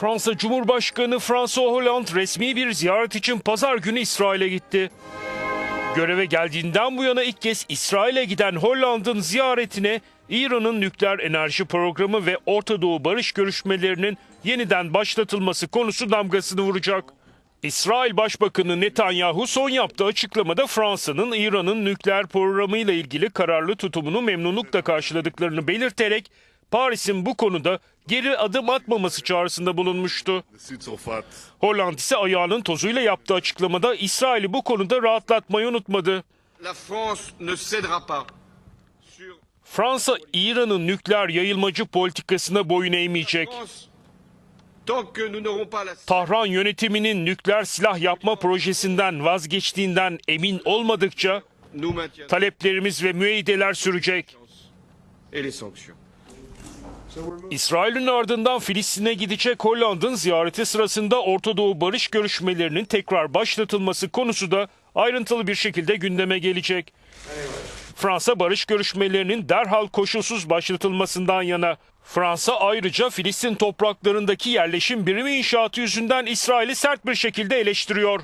Fransa Cumhurbaşkanı François Hollande resmi bir ziyaret için pazar günü İsrail'e gitti. Göreve geldiğinden bu yana ilk kez İsrail'e giden Hollande'ın ziyaretine İran'ın nükleer enerji programı ve Orta Doğu barış görüşmelerinin yeniden başlatılması konusu damgasını vuracak. İsrail Başbakanı Netanyahu son yaptığı açıklamada Fransa'nın İran'ın nükleer programıyla ilgili kararlı tutumunu memnunlukla karşıladıklarını belirterek Paris'in bu konuda geri adım atmaması çağrısında bulunmuştu. Hollande ise ayağının tozuyla yaptığı açıklamada İsrail'i bu konuda rahatlatmayı unutmadı. Fransa, İran'ın nükleer yayılmacı politikasına boyun eğmeyecek. Tahran yönetiminin nükleer silah yapma projesinden vazgeçtiğinden emin olmadıkça taleplerimiz ve müeyyideler sürecek. İsrail'in ardından Filistin'e gidecek Hollanda'nın ziyareti sırasında Orta Doğu barış görüşmelerinin tekrar başlatılması konusu da ayrıntılı bir şekilde gündeme gelecek. Fransa barış görüşmelerinin derhal koşulsuz başlatılmasından yana. Fransa ayrıca Filistin topraklarındaki yerleşim birimi inşaatı yüzünden İsrail'i sert bir şekilde eleştiriyor.